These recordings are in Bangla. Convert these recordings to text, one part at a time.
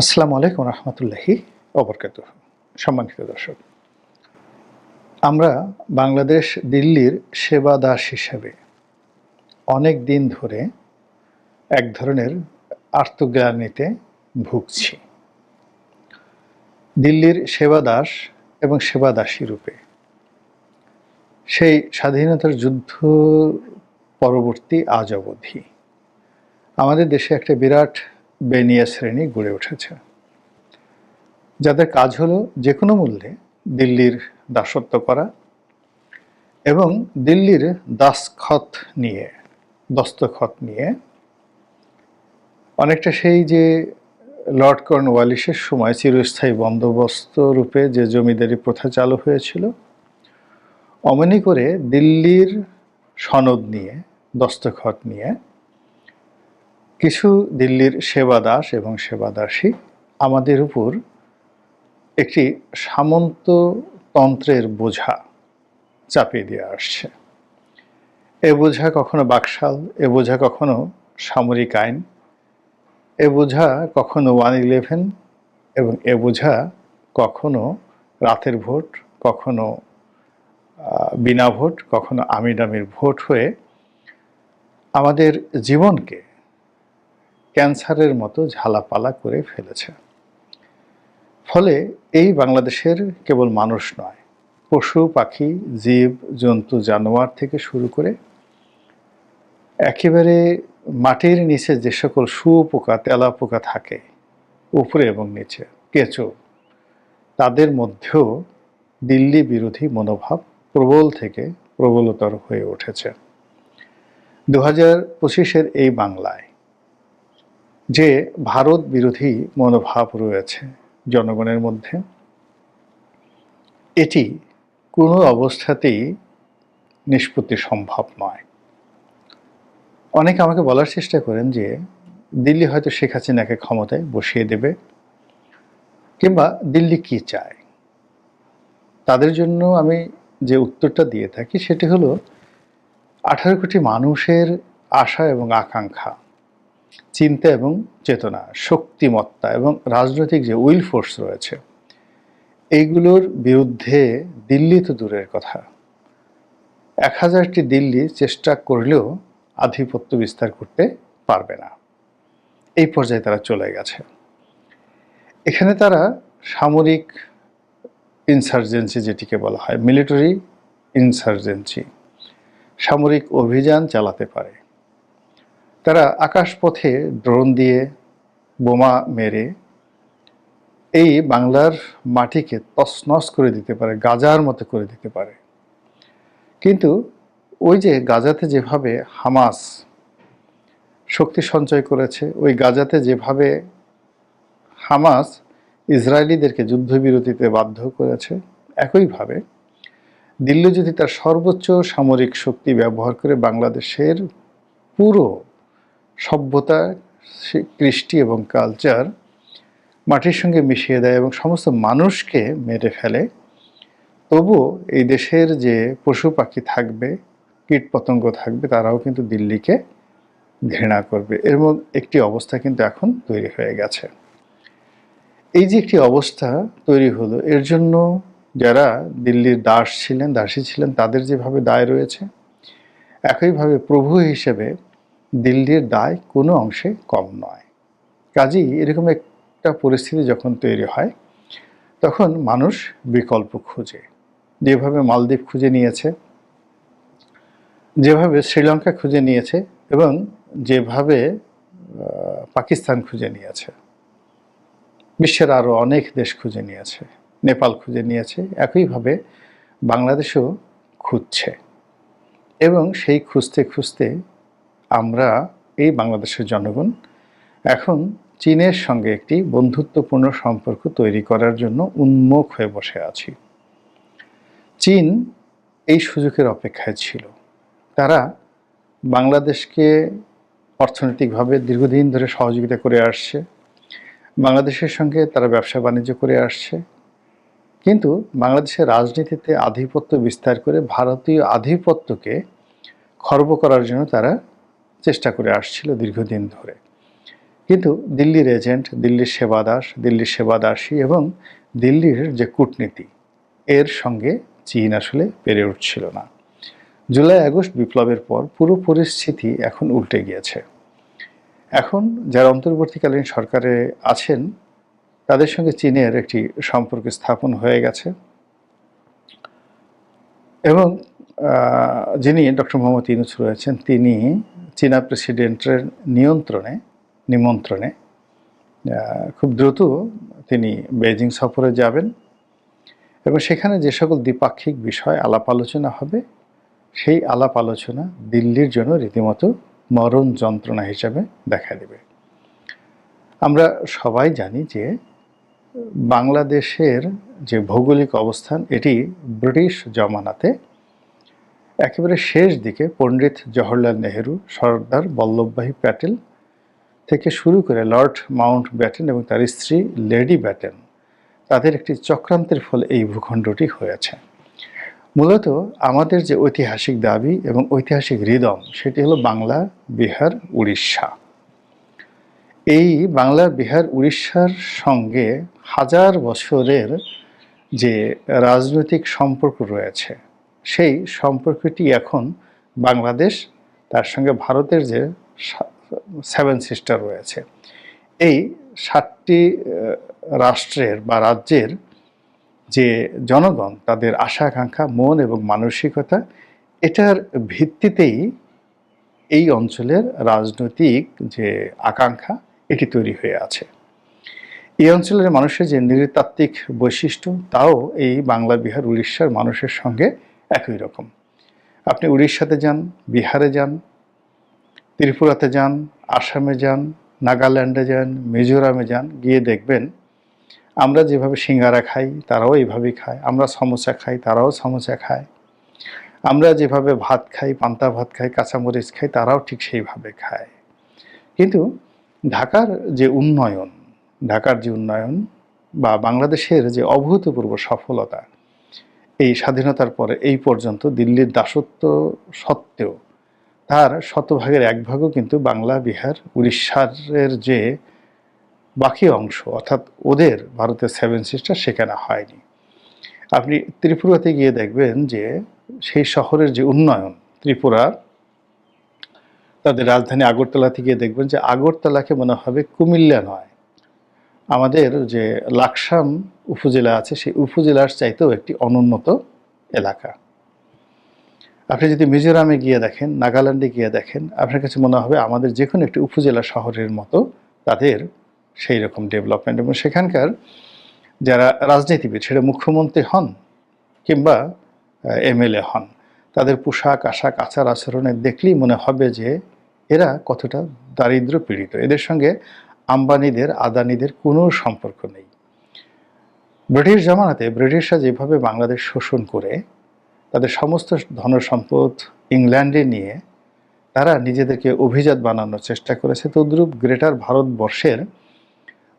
আসসালামু আলাইকুম রহমতুল্লাহি অবরকাত সম্মানিত দর্শক, আমরা বাংলাদেশ দিল্লির সেবা দাস হিসেবে অনেক দিন ধরে এক ধরনের আর্তগ্লানিতে ভুগছি। দিল্লির সেবা দাস এবং সেবা দাসী রূপে সেই স্বাধীনতার যুদ্ধ পরবর্তী আজ অবধি আমাদের দেশে একটা বিরাট বেনিয়া শ্রেণি গড়ে উঠেছে। যাদের কাজ হলো যে কোনো মূল্যে দিল্লির দাসত্ব করা এবং দিল্লির দাসখত নিয়ে, দস্তখত নিয়ে, অনেকটা সেই যে লর্ড কর্নওয়ালিসের সময় চিরস্থায়ী বন্দোবস্ত রূপে যে জমিদারি প্রথা চালু হয়েছিল, অমনি করে দিল্লির সনদ নিয়ে, দস্তখত নিয়ে কিছু দিল্লির সেবা দাস এবং সেবা দাসী আমাদের উপর একটি সামন্ততন্ত্রের বোঝা চাপিয়ে দিয়ে আসছে। এ বোঝা কখনো বাকশাল, এ বোঝা কখনো সামরিক আইন, এ বোঝা কখনো ওয়ান ইলেভেন এবং এ বোঝা কখনো রাতের ভোট, কখনো বিনা ভোট, কখনো আমিডামির ভোট হয়ে আমাদের জীবনকে ক্যান্সারের মতো ঝালাপালা করে ফেলেছে। ফলে এই বাংলাদেশের কেবল মানুষ নয়, পশু, পাখি, জীব, জন্তু, জানোয়ার থেকে শুরু করে একেবারে মাটির নিচে যে সকল শুয়োপোকা তেলা পোকা থাকে, উপরে এবং নিচে, কেঁচো, তাদের মধ্যেও দিল্লি বিরোধী মনোভাব প্রবল থেকে প্রবলতর হয়ে উঠেছে। দু হাজার পঁচিশের এই বাংলায় যে ভারত বিরোধী মনোভাব রয়েছে জনগণের মধ্যে, এটি কোনো অবস্থাতেই নিষ্পত্তি সম্ভব নয়। অনেকে আমাকে বলার চেষ্টা করেন যে দিল্লি হয়তো শেখ হাসিনাকে ক্ষমতায় বসিয়ে দেবে কিংবা দিল্লি কি চায়। তাদের জন্য আমি যে উত্তরটা দিয়ে থাকি সেটি হলো, আঠারো কোটি মানুষের আশা এবং আকাঙ্ক্ষা চিন্তা এবং চেতনা, শক্তিমত্তা এবং রাজনৈতিক যে উইল ফোর্স রয়েছে, এইগুলোর বিরুদ্ধে দিল্লি তো দূরের কথা। এক হাজারটি দিল্লি চেষ্টা করলেও আধিপত্য বিস্তার করতে পারবে না। এই পর্যায়ে তারা চলে গেছে। এখানে তারা সামরিক ইনসার্জেন্সি যেটিকে বলা হয় মিলিটারি ইনসার্জেন্সি সামরিক অভিযান চালাতে পারে। তারা আকাশপথে ড্রোন দিয়ে বোমা মেরে এই বাংলার মাটিকে তছনছ করে দিতে পারে, গাজার মতো করে দিতে পারে। কিন্তু ওই যে গাজাতে যেভাবে হামাস শক্তি সঞ্চয় করেছে, ওই গাজাতে যেভাবে হামাস ইসরায়েলিদেরকে যুদ্ধবিরতিতে বাধ্য করেছে, একইভাবে দিল্লি যদি তার সর্বোচ্চ সামরিক শক্তি ব্যবহার করে বাংলাদেশের পুরো সভ্যতা কৃষ্টি এবং কালচার মাটির সঙ্গে মিশিয়ে দেয় এবং সমস্ত মানুষকে মেরে ফেলে। তবুও এই দেশের যে পশু পাখি থাকবে, কীট পতঙ্গ থাকবে, তারাও কিন্তু দিল্লিকে ঘৃণা করবে। এবং একটি অবস্থা কিন্তু এখন তৈরি হয়ে গেছে। এই যে একটি অবস্থা তৈরি হলো, এর জন্য যারা দিল্লির দাস ছিলেন, দাসী ছিলেন, তাদের যেভাবে দায় রয়েছে, একইভাবে প্রভু হিসেবে দিল্লির দায় কোনো অংশে কম নয়। কাজেই এরকম একটা পরিস্থিতি যখন তৈরি হয়, তখন মানুষ বিকল্প খুঁজে। যেভাবে মালদ্বীপ খুঁজে নিয়েছে, যেভাবে শ্রীলঙ্কা খুঁজে নিয়েছে এবং যেভাবে পাকিস্তান খুঁজে নিয়েছে। বিশ্বের আরও অনেক দেশ খুঁজে নিয়েছে, নেপাল খুঁজে নিয়েছে, একইভাবে বাংলাদেশও খুঁজছে। এবং সেই খুঁজতে খুঁজতে আমরা এই বাংলাদেশের জনগণ। এখন চীনের সঙ্গে একটি বন্ধুত্বপূর্ণ সম্পর্ক তৈরি করার জন্য উন্মুখ হয়ে বসে আছি। চীন এই সুযোগের অপেক্ষায় ছিল। তারা বাংলাদেশকে অর্থনৈতিকভাবে দীর্ঘদিন ধরে সহযোগিতা করে আসছে। বাংলাদেশের সঙ্গে তারা ব্যবসা বাণিজ্য করে আসছে। কিন্তু বাংলাদেশের রাজনীতিতে আধিপত্য বিস্তার করে ভারতীয় আধিপত্যকে খর্ব করার জন্য তারা চেষ্টা করে আসছিল দীর্ঘদিন ধরে। কিন্তু দিল্লির এজেন্ট, দিল্লির সেবাদাস, দিল্লির সেবাদাসী এবং দিল্লির যে কূটনীতি, এর সঙ্গে চীন আসলে পেরে উঠছিল না। জুলাই, আগস্ট বিপ্লবের পর পুরো পরিস্থিতি এখন উল্টে গিয়েছে। এখন যারা অন্তর্বর্তীকালীন সরকারে আছেন, তাদের সঙ্গে চীনের একটি সম্পর্ক স্থাপন হয়ে গেছে। এবং যিনি ডক্টর মোহাম্মদ ইউনুস রয়েছেন, তিনি চীনা প্রেসিডেন্টের নিয়ন্ত্রণে, নিমন্ত্রণে খুব দ্রুত তিনি বেজিং সফরে যাবেন এবং সেখানে যে সকল দ্বিপাক্ষিক বিষয় আলাপ আলোচনা হবে, সেই আলাপ আলোচনা দিল্লির জন্য রীতিমতো মরণ যন্ত্রণা হিসাবে দেখা দেবে। আমরা সবাই জানি যে বাংলাদেশের যে ভৌগোলিক অবস্থান, এটি ব্রিটিশ জমানাতে একেবারে শেষ দিকে পণ্ডিত জওহরলাল নেহেরু, সর্দার বল্লভভাই প্যাটেল থেকে শুরু করে লর্ড মাউন্ট ব্যাটেন এবং তার স্ত্রী লেডি ব্যাটেন, তাদের একটি চক্রান্তের ফলে এই ভূখণ্ডটি হয়েছে। মূলত আমাদের যে ঐতিহাসিক দাবি এবং ঐতিহাসিক হৃদম, সেটি হলো বাংলা, বিহার, উড়িষ্যা। এই বাংলা, বিহার, উড়িষ্যার সঙ্গে হাজার বছরের যে রাজনৈতিক সম্পর্ক রয়েছে সেই সম্পর্কটি এখন বাংলাদেশ, তার সঙ্গে ভারতের যে সেভেন সিস্টার রয়েছে। এই সাতটি রাষ্ট্রের বা রাজ্যের যে জনগণ, তাদের আশা, আকাঙ্ক্ষা, মন এবং মানসিকতা, এটার ভিত্তিতেই এই অঞ্চলের রাজনৈতিক যে আকাঙ্ক্ষা, এটি তৈরি হয়ে আছে। এই অঞ্চলের মানুষের যে নৃতাত্ত্বিক বৈশিষ্ট্য, তাও এই বাংলা বিহার উড়িষ্যার মানুষের সঙ্গে একই রকম। আপনি উড়িষ্যাতে যান, বিহারে যান, ত্রিপুরাতে যান, আসামে যান, নাগাল্যান্ডে যান, মিজোরামে যান, গিয়ে দেখবেন আমরা যেভাবে সিঙ্গারা খাই, তারাও এইভাবেই খায়। আমরা সমোসা খাই, তারাও সমোসা খায়। আমরা যেভাবে ভাত খাই, পান্তা ভাত খাই, কাঁচামরিচ খাই, তারাও ঠিক সেইভাবে খায়। কিন্তু ঢাকার যে উন্নয়ন, ঢাকার যে উন্নয়ন বা বাংলাদেশের যে অভূতপূর্ব সফলতা এই স্বাধীনতার পরে, এই পর্যন্ত দিল্লির দাসত্ব সত্ত্বেও তার শতভাগের এক ভাগও কিন্তু বাংলা, বিহার, উড়িষ্যার যে বাকি অংশ, অর্থাৎ ওদের ভারতের সেভেন সিস্টার সেখানে হয়নি। আপনি ত্রিপুরাতে গিয়ে দেখবেন যে সেই শহরের যে উন্নয়ন ত্রিপুরার তাদের রাজধানী আগরতলাতে গিয়ে দেখবেন যে আগরতলাকে মনে হবে কুমিল্লা নয় আমাদের যে লাকসাম উপজেলা আছে, সেই উপজেলার চাইতেও একটি অনুন্নত এলাকা। আপনি যদি মিজোরামে গিয়ে দেখেন, নাগাল্যান্ডে গিয়ে দেখেন, আপনার কাছে মনে হবে আমাদের যে কোনো একটি উপজেলা শহরের মতো তাদের সেই রকম ডেভেলপমেন্ট। এবং সেখানকার যারা রাজনীতিবিদ, সেটা মুখ্যমন্ত্রী হন কিংবা এমএলএ হন, তাদের পোশাক, আশাক আচার আচরণে দেখলেই মনে হবে যে এরা কতটা দারিদ্র পীড়িত। এদের সঙ্গে আম্বানিদের, আদানিদের কোনো সম্পর্ক নেই। ব্রিটিশ জামানাতে ব্রিটিশরা যেভাবে বাংলাদেশ শোষণ করে, তাদের সমস্ত ধনসম্পদ ইংল্যান্ডে নিয়ে তারা নিজেদেরকে অভিজাত বানানোর চেষ্টা করেছে, তদ্রূপ গ্রেটার ভারতবর্ষের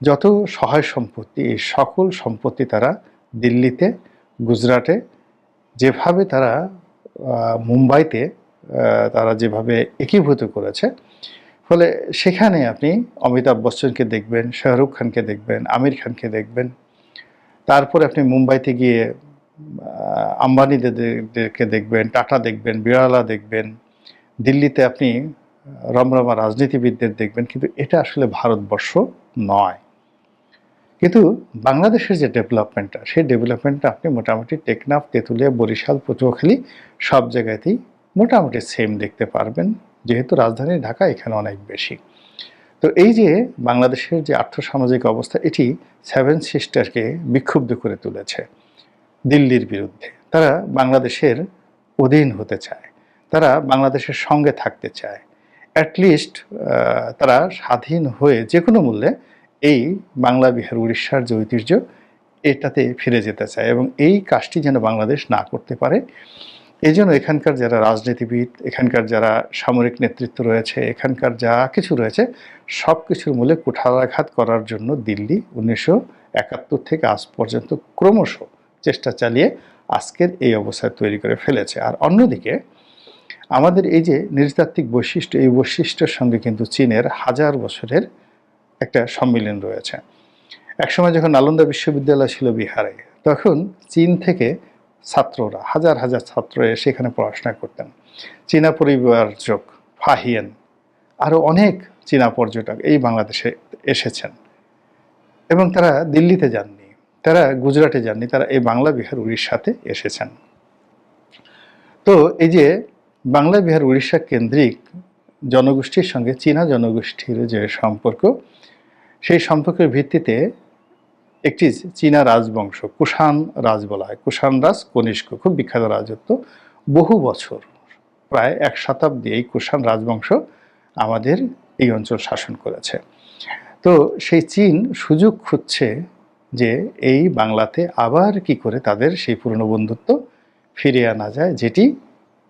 যত সহায় সম্পত্তি, এই সকল সম্পত্তি তারা দিল্লিতে, গুজরাটে যেভাবে তারা মুম্বাইতে তারা যেভাবে একীভূত করেছে ফলে সেখানে আপনি অমিতাভ বচ্চনকে দেখবেন, শাহরুখ খানকে দেখবেন, আমির খানকে দেখবেন। তারপরে আপনি মুম্বাইতে গিয়ে আম্বানিদেরকে দেখবেন, টাটা দেখবেন, বিড়ালা দেখবেন। দিল্লিতে আপনি রমরমা রাজনীতিবিদদের দেখবেন, কিন্তু এটা আসলে ভারতবর্ষ নয়। কিন্তু বাংলাদেশের যে ডেভেলপমেন্টটা, সেই ডেভেলপমেন্টটা আপনি মোটামুটি টেকনাফ, তেঁতুলিয়া, বরিশাল, পটুয়াখালী সব জায়গাতেই মোটামুটি সেম দেখতে পারবেন। যেহেতু রাজধানী ঢাকা, এখানে অনেক বেশি। তো এই যে বাংলাদেশের যে আর্থসামাজিক অবস্থা, এটি সেভেন সিস্টারকে বিক্ষুব্ধ করে তুলেছে দিল্লির বিরুদ্ধে। তারা বাংলাদেশের অধীন হতে চায়, তারা বাংলাদেশের সঙ্গে থাকতে চায়। অ্যাটলিস্ট তারা স্বাধীন হয়ে যে কোনো মূল্যে এই বাংলা বিহার, উড়িষ্যার যে ঐতিহ্য, এটাতে ফিরে যেতে চায় এবং এই কাজটি যেন বাংলাদেশ না করতে পারে এই জন্য এখানকার যারা রাজনীতিবিদ, এখানকার যারা সামরিক নেতৃত্ব রয়েছে, এখানকার যা কিছু রয়েছে সব কিছুর মূলে কুঠারাঘাত করার জন্য দিল্লি উনিশশো একাত্তর থেকে আজ পর্যন্ত ক্রমশ চেষ্টা চালিয়ে আজকের এই অবস্থায় তৈরি করে ফেলেছে। আর অন্যদিকে, আমাদের এই যে নৃতাত্ত্বিক বৈশিষ্ট্য, এই বৈশিষ্ট্যের সঙ্গে কিন্তু চীনের হাজার বছরের একটা সম্মিলন রয়েছে। একসময় যখন নালন্দা বিশ্ববিদ্যালয় ছিল বিহারে, তখন চীন থেকে ছাত্ররা, হাজার হাজার ছাত্র এসে এখানে পড়াশোনা করতেন। চীনা পরিবারযোগ ফাহিয়েন আরও অনেক চীনা পর্যটক এই বাংলাদেশে এসেছেন। এবং তারা দিল্লিতে যাননি, তারা গুজরাটে যাননি, তারা এই বাংলা, বিহার উড়িষ্যাতে এসেছেন। তো এই যে বাংলা, বিহার, উড়িষ্যা কেন্দ্রিক জনগোষ্ঠীর সঙ্গে চীনা জনগোষ্ঠীর যে সম্পর্ক, সেই সম্পর্কের ভিত্তিতে একটি চীনা রাজবংশ কুষাণ রাজ বলা হয়। কুষাণ রাজ কনিষ্ক, খুব বিখ্যাত রাজত্ব। বহু বছর, প্রায় এক শতাব্দী এই কুষাণ রাজবংশ আমাদের এই অঞ্চল শাসন করেছে। তো সেই চীন সুযোগ খুঁজছে যে এই বাংলাতে আবার কি করে তাদের সেই পুরনো বন্ধুত্ব ফিরিয়ে আনা যায়, যেটি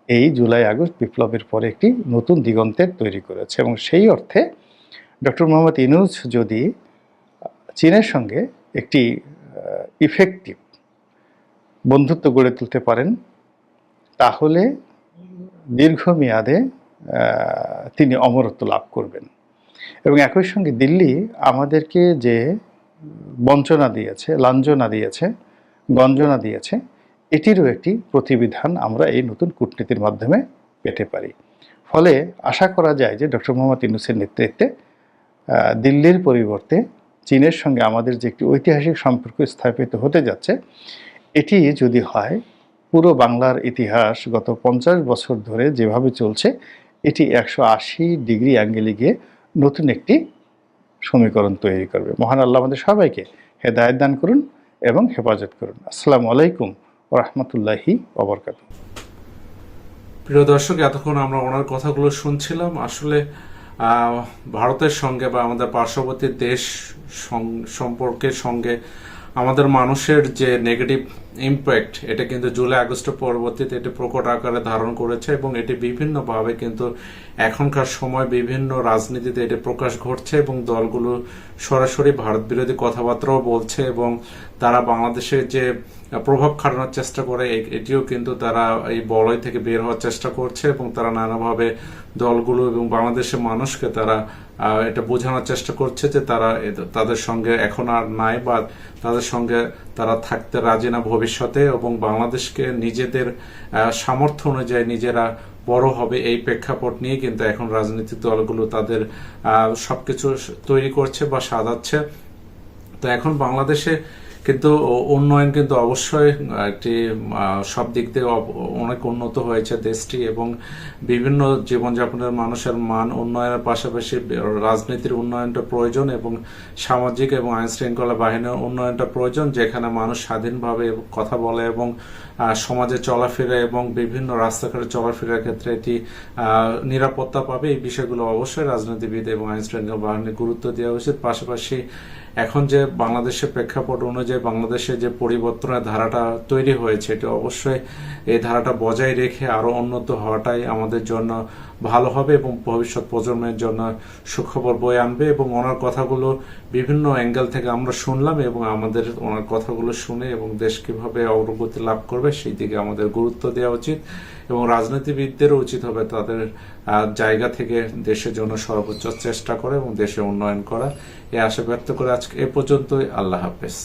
এই জুলাই আগস্ট বিপ্লবের পরে একটি নতুন দিগন্তের তৈরি করেছে। এবং সেই অর্থে ডক্টর মোহাম্মদ ইনুজ যদি চীনের সঙ্গে একটি ইফেক্টিভ বন্ধুত্ব গড়ে তুলতে পারেন, তাহলে দীর্ঘমেয়াদে তিনি অমরত্ব লাভ করবেন। এবং একই সঙ্গে দিল্লি আমাদেরকে যে বঞ্চনা দিয়েছে, লাঞ্ছনা দিয়েছে, গঞ্জনা দিয়েছে, এটিরও একটি প্রতিবিধান আমরা এই নতুন কূটনীতির মাধ্যমে পেতে পারি। ফলে আশা করা যায় যে ডক্টর মোহাম্মদ ইউনুসের নেতৃত্বে দিল্লির পরিবর্তে চীনের সঙ্গে আমাদের যে একটি ঐতিহাসিক সম্পর্ক স্থাপিত হতে যাচ্ছে, এটি যদি হয়, পুরো বাংলার ইতিহাস গত পঞ্চাশ বছর ধরে যেভাবে চলছে, এটি একশো আশি ডিগ্রি অ্যাঙ্গেলে গিয়ে নতুন একটি সমীকরণ তৈরি করবে। মহান আল্লাহ আমাদের সবাইকে হেদায়ত দান করুন এবং হেফাজত করুন। আসসালামু আলাইকুম রহমতুল্লাহি ওবরকাত প্রিয় দর্শক, এতক্ষণ আমরা ওনার কথাগুলো শুনছিলাম। আসলে ভারতের সঙ্গে বা আমাদের পার্শ্ববর্তী দেশ সম্পর্কের সঙ্গে আমাদের মানুষের যে নেগেটিভ ইম্প্যাক্ট এটা কিন্তু জুলাই, আগস্ট পরবর্তীতে এটি প্রকট আকারে ধারণ করেছে এবং এটি বিভিন্নভাবে কিন্তু এখনকার সময় বিভিন্ন রাজনীতিতে এটি প্রকাশ ঘটছে এবং দলগুলো সরাসরি ভারত বিরোধী কথাবার্তাও বলছে এবং তারা বাংলাদেশের যে প্রভাব খাটানোর চেষ্টা করে এটিও কিন্তু তারা এই বলয় থেকে বের হওয়ার চেষ্টা করছে এবং তারা নানাভাবে দলগুলো এবং বাংলাদেশের মানুষকে তারা এটা বোঝানোর চেষ্টা করছে যে তারা তাদের সঙ্গে এখন আর নাই বা তাদের সঙ্গে তারা থাকতে রাজি না ভবিষ্যতে এবং বাংলাদেশকে নিজেদের সামর্থ্য অনুযায়ী নিজেরা বড় হবে এই প্রেক্ষাপট নিয়ে কিন্তু এখন রাজনৈতিক দলগুলো তাদের সবকিছু তৈরি করছে বা সাজাচ্ছে। তো এখন বাংলাদেশে কিন্তু উন্নয়ন কিন্তু অবশ্যই একটি সব দিক থেকে অনেক উন্নত হয়েছে দেশটি এবং বিভিন্ন জীবনযাপনের মানুষের মান উন্নয়নের পাশাপাশি রাজনীতির উন্নয়নটা প্রয়োজন এবং সামাজিক এবং আইন শৃঙ্খলা বাহিনীর উন্নয়নটা প্রয়োজন যেখানে মানুষ স্বাধীনভাবে কথা বলে এবং সমাজে চলাফেরা এবং বিভিন্ন রাস্তাঘাটে চলাফেরার ক্ষেত্রে এটি নিরাপত্তা পাবে। এই বিষয়গুলো অবশ্যই রাজনীতিবিদ এবং আইন শৃঙ্খলা বাহিনীর গুরুত্ব দেওয়া উচিত। পাশাপাশি এখন যে বাংলাদেশের প্রেক্ষাপট অনুযায়ী বাংলাদেশে যে পরিবর্তনের ধারাটা তৈরি হয়েছে, এটা অবশ্যই এই ধারাটা বজায় রেখে আরও উন্নত হওয়াটাই আমাদের জন্য ভালো হবে এবং ভবিষ্যৎ প্রজন্মের জন্য সুখবর বয়ে আনবে এবং ওনার কথাগুলো বিভিন্ন অ্যাঙ্গেল থেকে আমরা শুনলাম এবং আমাদের ওনার কথাগুলো শুনে এবং দেশ কীভাবে অগ্রগতি লাভ করবে সেই দিকে আমাদের গুরুত্ব দেওয়া উচিত। এবং রাজনীতিবিদদেরও উচিত হবে তাদের জায়গা থেকে দেশের জন্য সর্বোচ্চ চেষ্টা করে এবং দেশে উন্নয়ন করা। এ আশা ব্যক্ত করে আজকে এ পর্যন্তই। আল্লাহ হাফেজ।